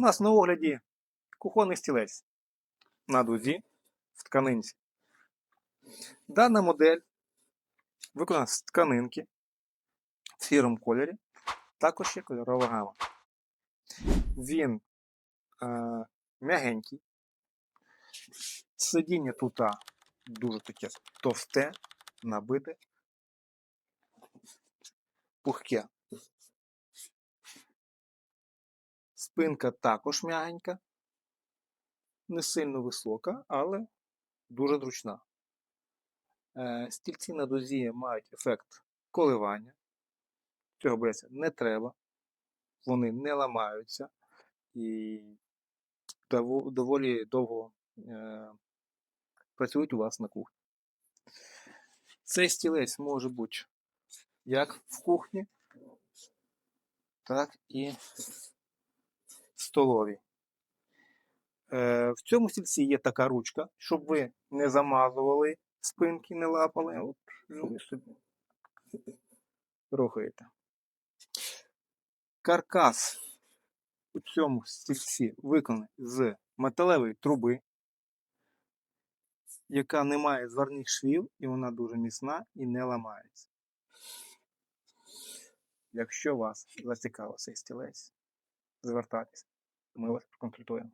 У нас на огляді кухонний стілець на дузі в тканинці. Дана модель виконана з тканинки в сірому кольорі. Також є кольорова гама. Він е, м'ягенький. Сидіння тут дуже таке товсте, набите, пухке. Спинка також м'ягенька, не сильно висока, але дуже зручна. Е, Стільці на дозі мають ефект коливання. Цього боятися не треба. Вони не ламаються і доволі довго е, працюють у вас на кухні. Цей стілець може бути як в кухні, так і в. Е, в цьому стільці є така ручка, щоб ви не замазували спинки, не лапали. От ви собі рухаєте. Каркас у цьому стільці виконаний з металевої труби, яка не має зварних швів, і вона дуже міцна і не ламається. Якщо вас зацікавив цей стілець, звертайтеся, ми вас проконсультуємо.